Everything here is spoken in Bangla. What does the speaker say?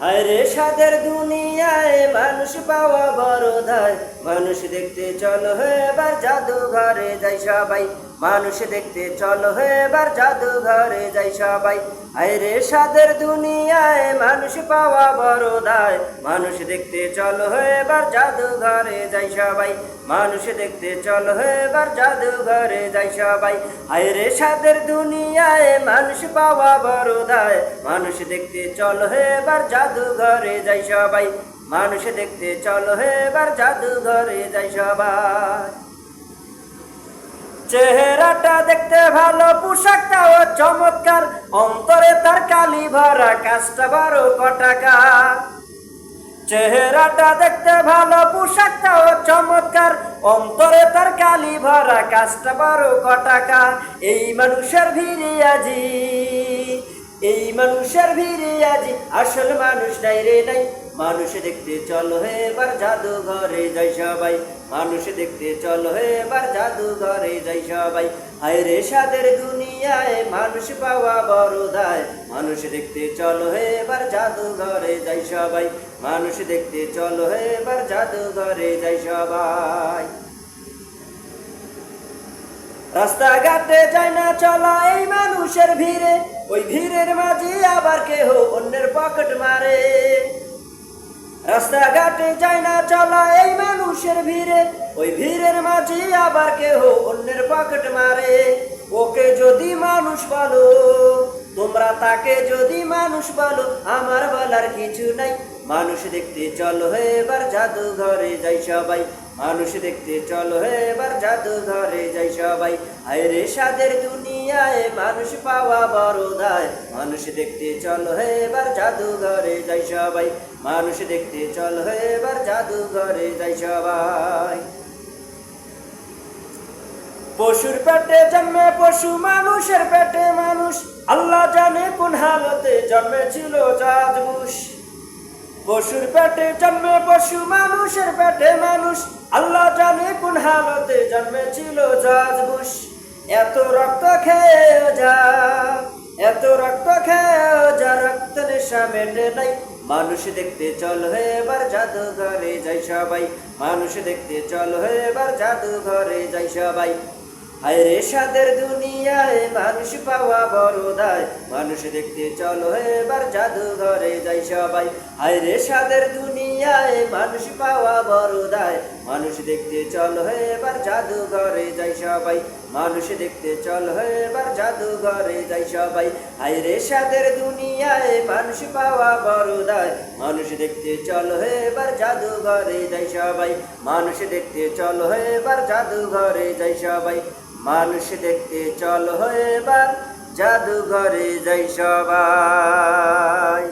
আরে সাদের দুনিয়ায় মানুষ পাওয়া বড় ধায় মানুষ দেখতে চলো এবার জাদুঘরে যাই সবাই। মানুষ দেখতে চলো এবার জাদুঘরে যাই সবাই। আরে সাদের দুনিয়ায় মানুষ পাওয়া বড় দায়। মানুষ দেখতে চলো এবার জাদুঘরে যাই সবাই। মানুষ দেখতে চলো এবার জাদুঘরে যাই সবাই। আরে সাদের দুনিয়ায় মানুষ পাওয়া বড় দায়। মানুষ দেখতে চলো এবার জাদুঘরে যাই সবাই। মানুষ দেখতে চলো এবার জাদুঘরে যাই সবাই। চেহারাটা দেখতে ভালো, পোশাকটাও চমৎকার, অন্তরে তার কালি ভরা, কাজটা বারো কটাকা চেহারাটা দেখতে ভালো, পোশাকটাও চমৎকার, অন্তরে তার কালি ভরা, কাজটা বারো কটাকা এই মানুষের ভিড়ে আজি, এই মানুষের ভিড়ে আজি, আসল মানুষ নাই রে নাই। মানুষ দেখতে চলো এবার জাদুঘরে যাই সবাই। মানুষ দেখতে চলো এবার জাদুঘরে যাই সবাই। হায় রে সাদের দুনিয়ায় মানুষ পাওয়া বড় দায়। মানুষ দেখতে চলো এবার জাদুঘরে যাই সবাই। মানুষ দেখতে চলো এবার জাদুঘরে যাই সবাই। রাস্তাঘাটে যায় না চলা এই মানুষের ভিড়ে। ওই ভিড়ের মাঝে আবার কেহ অন্যের পকেট মারে। রাস্তাঘাটে যায় না চলা এই মানুষের ভিড়ে। ওই ভিড়ের মাঝে আবার কেহ অন্যের পকেট মারে। ওকে যদি মানুষ বলো, তোমরা তাকে যদি মানুষ বলো, আমার বলার কিছু নাই। মানুষ দেখতে চলো এবার জাদুঘরে যাই সবাই। মানুষ দেখতে চল এবার জাদুঘরে যাই সবাই। আরে সাদের দুনিয়ায় মানুষ পাওয়া বড় দায়। মানুষ দেখতে চল চলো এবার জাদুঘরে যাই সবাই। মানুষ দেখতে চল চলো এবার জাদুঘরে যাই সবাই। পশুর পেটে জন্মে পশু, মানুষের পেটে মানুষ। আল্লাহ জানে কোন হালতে জন্মেছিল জাজবুস পশুর পেটে জন্মে পশু, মানুষের পেটে মানুষ। আল্লাহ জানে কোন হালতে জন্মেছিল জাজবুস এত রক্ত খেয়ে যা, এত রক্ত খেয়ে যা, রক্ত নেশা মেটে নাই। মানুষ দেখতে চল এবার জাদুঘরে যাই সবাই। মানুষ দেখতে চল এবার জাদুঘরে যাই সবাই। হায় রে সাদের দুনিয়ায় মানুষ পাওয়া বড় দায়। মানুষ দেখতে চলো এবার জাদুঘরে যাই সবাই। হায় রে সাদের দুনিয়ায় মানুষ পাওয়া বড় দায়। মানুষ দেখতে চলো এবার জাদুঘরে যাই সবাই। মানুষ দেখতে চলো এবার জাদুঘরে যাই সবাই। হায় রে সাদের দুনিয়ায় মানুষ পাওয়া বড় দায়। মানুষ দেখতে চলো এবার জাদুঘরে যাই সবাই। মানুষ দেখতে চলো এবার জাদুঘরে যাই সবাই। মানুষ দেখতে চল এবার জাদুঘরে যাই সবাই।